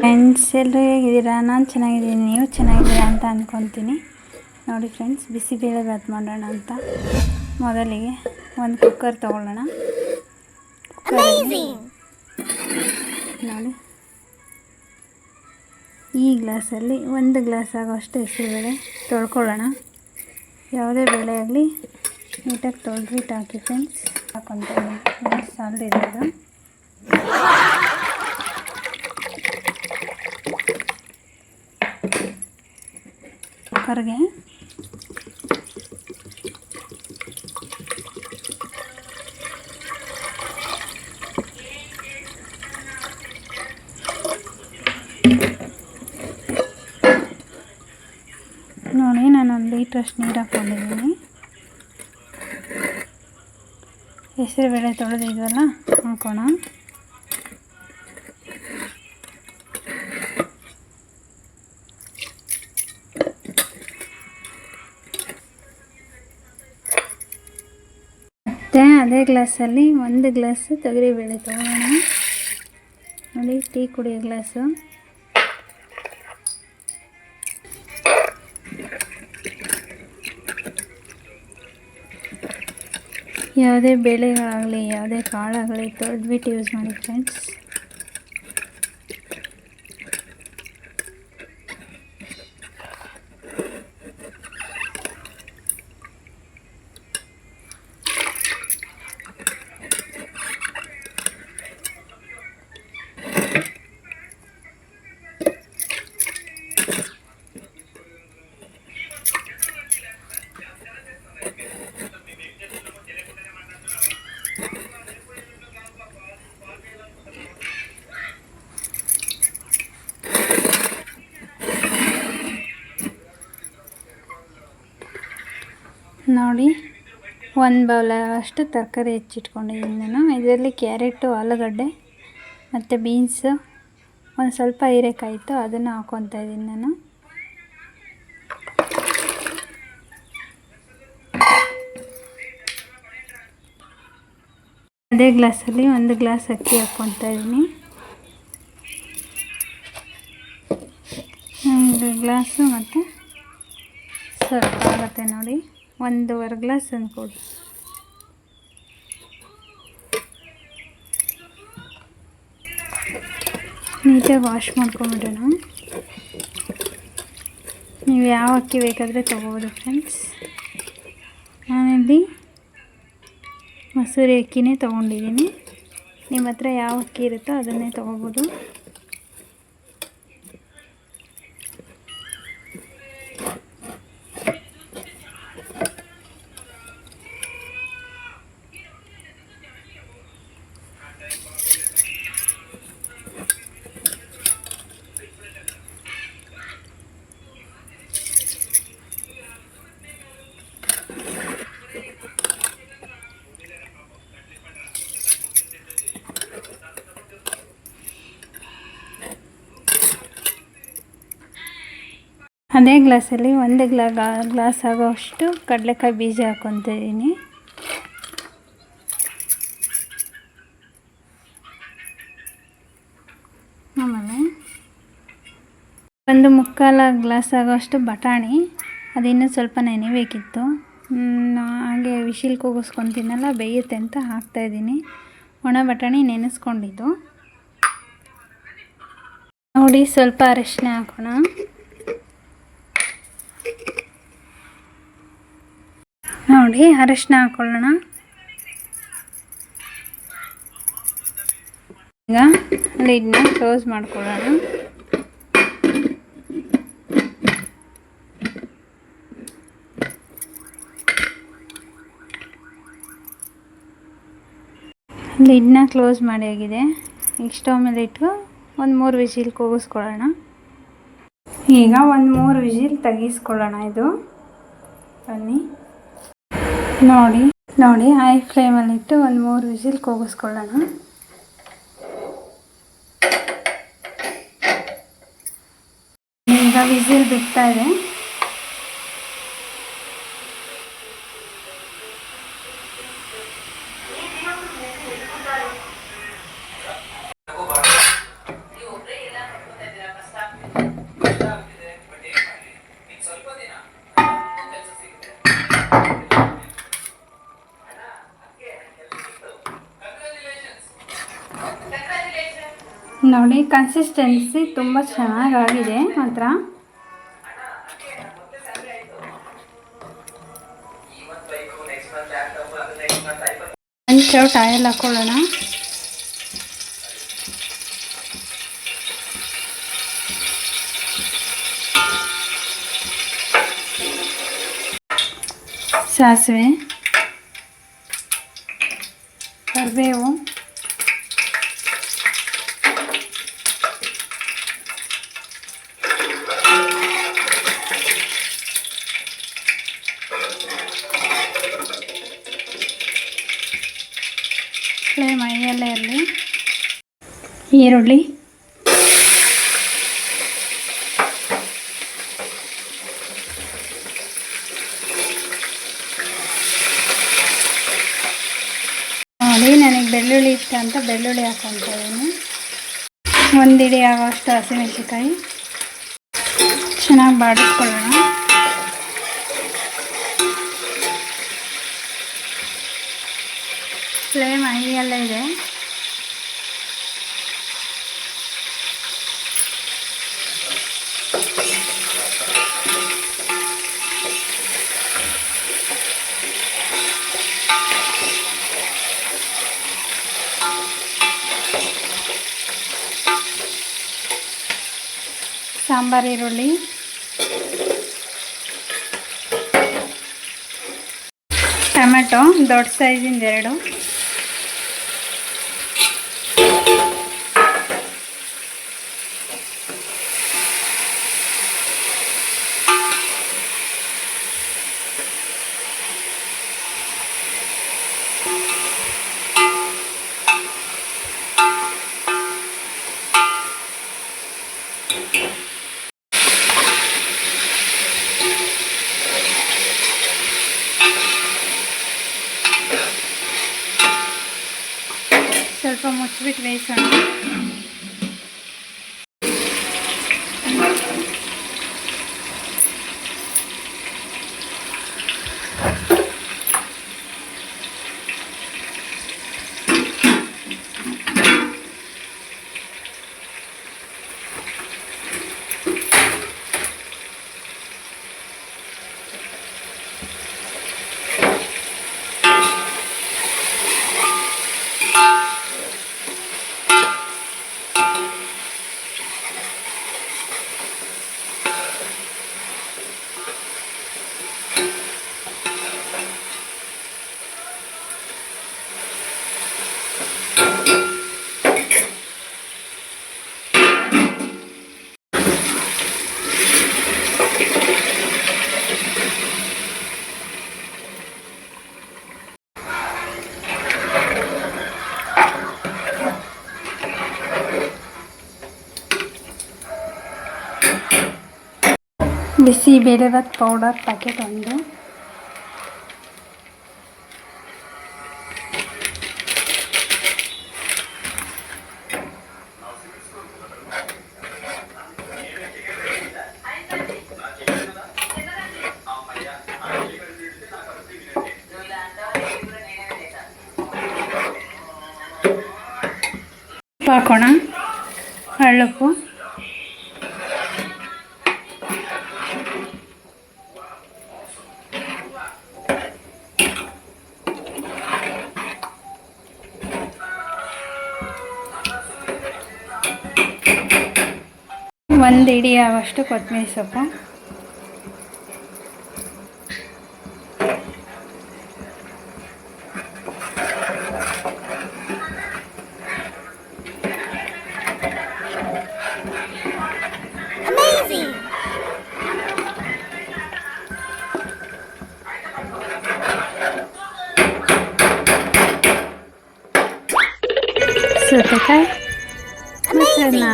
Friends ಎಲ್ಲರೂ ಹೇಗಿದ್ದೀರಾ? ನಾನು ಚೆನ್ನಾಗಿದ್ದೀನಿ. ನೀವು ಚೆನ್ನಾಗಿದ್ದೀರಾ ಅಂತ ಅಂದ್ಕೊತೀನಿ ನೋಡಿ ಫ್ರೆಂಡ್ಸ್ ಬಿಸಿಬೇಳೆ ಬಾತ್ ಮಾಡೋಣ ಅಂತ. ಮೊದಲಿಗೆ ಒಂದು ಕುಕ್ಕರ್ ತೊಗೊಳ್ಳೋಣ. ನೋಡಿ. ಈ ಗ್ಲಾಸಲ್ಲಿ ಒಂದು ಗ್ಲಾಸ್ ಆಗೋಷ್ಟು ಹೆಸರುಬೇಳೆ ತೊಳ್ಕೊಳ್ಳೋಣ. ಯಾವುದೇ ಬೇಳೆ ಆಗಲಿ ನೀಟಾಗಿ ತೊಳೆದ್ಬಿಟ್ಟು ಹಾಕಿ ಫ್ರೆಂಡ್ಸ್ ಹಾಕೊತೀನಿ. ಸಾಲ್ಟ್ ಇರೋದು ಕುಕ್ಕರ್ಗೆ ನೋಡಿ ನಾನು ಒಂದು ಲೀಟ್ರಷ್ಟು ನೀರು ಹಾಕ್ಕೊಂಡಿದ್ದೀನಿ. ಹೆಸರುಬೇಳೆ ತೊಳೆದಿದ್ವಲ್ಲ ಹಾಕೋಣ. ಮತ್ತು ಅದೇ ಗ್ಲಾಸಲ್ಲಿ ಒಂದು ಗ್ಲಾಸ್ ತೊಗರಿಬೇಳೆ ತೊಗೊಳ್ಳೋಣ ನೋಡಿ, ಟೀ ಕುಡಿಯೋ ಗ್ಲಾಸು. ಯಾವುದೇ ಬೇಳೆಗಳಾಗಲಿ, ಯಾವುದೇ ಕಾಳಾಗಲಿ ತೊಳೆದ್ಬಿಟ್ಟು ಯೂಸ್ ಮಾಡಿ ಫ್ರೆಂಡ್ಸ್ ನೋಡಿ. ಒಂದು ಬೌಲ ಅಷ್ಟು ತರಕಾರಿ ಹೆಚ್ಚಿಟ್ಕೊಂಡಿದ್ದೀನಿ ನಾನು. ಇದರಲ್ಲಿ ಕ್ಯಾರೆಟು, ಆಲೂಗಡ್ಡೆ ಮತ್ತು ಬೀನ್ಸು. ಒಂದು ಸ್ವಲ್ಪ ಹೀರೆಕಾಯಿ ಇತ್ತು ಅದನ್ನು ಹಾಕ್ಕೊತಾ ಇದ್ದೀನಿ ನಾನು. ಅದೇ ಗ್ಲಾಸಲ್ಲಿ ಒಂದು ಗ್ಲಾಸ್ ಅಕ್ಕಿ ಹಾಕ್ಕೊತಾ ಇದ್ದೀನಿ. ಒಂದು ಗ್ಲಾಸು ಮತ್ತು ಸ್ವಲ್ಪ ಆಗುತ್ತೆ ನೋಡಿ. ಒಂದೂವರೆ ಗ್ಲಾಸ್ ಅಂದ್ಕೊಡಿ ನೀಟಾಗಿ ವಾಶ್ ಮಾಡ್ಕೊಂಬಿಡೋಣ. ನೀವು ಯಾವ ಅಕ್ಕಿ ಬೇಕಾದರೆ ತೊಗೋಬೋದು ಫ್ರೆಂಡ್ಸ್. ನಾನಿಲ್ಲಿ ಮಸೂರಿ ಅಕ್ಕಿನೇ ತೊಗೊಂಡಿದ್ದೀನಿ. ನಿಮ್ಮ ಹತ್ರ ಯಾವ ಅಕ್ಕಿ ಇರುತ್ತೋ ಅದನ್ನೇ ತೊಗೋಬೋದು. ಅದೇ ಗ್ಲಾಸಲ್ಲಿ ಒಂದು ಗ್ಲಾ ಗ್ಲಾಸ್ ಆಗೋಷ್ಟು ಕಡಲೆಕಾಯಿ ಬೀಜ ಹಾಕ್ಕೊತಿದ್ದೀನಿ. ಆಮೇಲೆ ಒಂದು ಮುಕ್ಕಾಲ ಗ್ಲಾಸ್ ಆಗೋಷ್ಟು ಬಟಾಣಿ, ಅದಿನ್ನೂ ಸ್ವಲ್ಪ ನೆನೆಬೇಕಿತ್ತು ಹಾಗೆ ವಿಶಿಲ್ ಕೂಗಿಸ್ಕೊತೀನಲ್ಲ, ಬೇಯುತ್ತೆ ಅಂತ ಹಾಕ್ತಾಯಿದ್ದೀನಿ ಒಣ ಬಟಾಣಿ ನೆನೆಸ್ಕೊಂಡಿದ್ದು. ನೋಡಿ, ಸ್ವಲ್ಪ ಅರಿಶಿನ ಹಾಕೋಣ. ನೋಡಿ ಅರಶಿನ ಹಾಕೊಳ್ಳೋಣ. ಈಗ ಲಿಡ್ನ ಕ್ಲೋಸ್ ಮಾಡ್ಕೊಳ್ಳೋಣ. ಲಿಡ್ನ ಕ್ಲೋಸ್ ಮಾಡಿ ಆಗಿದೆ. ಈಗ ಸ್ಟವ್ ಮೇಲೆ ಇಟ್ಟು ಒಂದು ಮೂರು ವಿಜಿಲ್ ಕೂಗಿಸ್ಕೊಳ್ಳೋಣ. ಈಗ ಒಂದು ಮೂರು ವಿಜಿಲ್ ತೆಗಿಸ್ಕೊಳ್ಳೋಣ ಇದು. ಬನ್ನಿ. ನೋಡಿ ನೋಡಿ ಹೈ ಫ್ಲೇಮಲ್ಲಿಟ್ಟು ಒಂದು ಮೂರು ವಿಸಿಲ್ ಕೂಗಿಸ್ಕೊಳ್ಳೋಣ. ಈಗ ವಿಸಿಲ್ ಬಿಡ್ತಾ ಇದೆ. ನೋಡಿ ಕನ್ಸಿಸ್ಟೆನ್ಸಿ ತುಂಬ ಚೆನ್ನಾಗಾಗಿದೆ ಮಾತ್ರ. ಒಂದು ಚೌಟ್ ಟಾಯಲ್ ಹಾಕೊಳ್ಳೋಣ. ಸಾಸಿವೆ ಕರಿಬೇವು. ಇರಲಿ ಈರುಳ್ಳಿ. ಅದೇ ನನಗೆ ಬೆಳ್ಳುಳ್ಳಿ ಇಷ್ಟ ಅಂತ ಬೆಳ್ಳುಳ್ಳಿ ಹಾಕೊತಾ ಇದ್ದೀನಿ. ಒಂದಿಡಿ ಆಗೋಷ್ಟು ಹಸಿಮೆಣಸಿಕಾಯಿ ಚೆನ್ನಾಗಿ ಬಾಡಿಸ್ಕೊಳ್ಳೋಣ. ಫ್ಲೇಮ್ ಹೈಯಲ್ಲೇ ಇದೆ ಸಾಂಬಾರು ಈರುಳ್ಳಿ ಟೊಮೆಟೊ ದೊಡ್ಡ ಸೈಜಿಂದ ಎರಡು que vem, Sam. Bisi bele bath powder packet ಒಂದು ಉಪ್ಪು ಹಾಕೋಣ ಹಳ್ಳುಪ್ಪು ಒಂದು ಇಡಿ ಆಗೋಷ್ಟು ಕೊತ್ತಂಬರಿ ಸೊಪ್ಪು ಸೌತೆಕಾಯಿ ಮೊಸರನ್ನ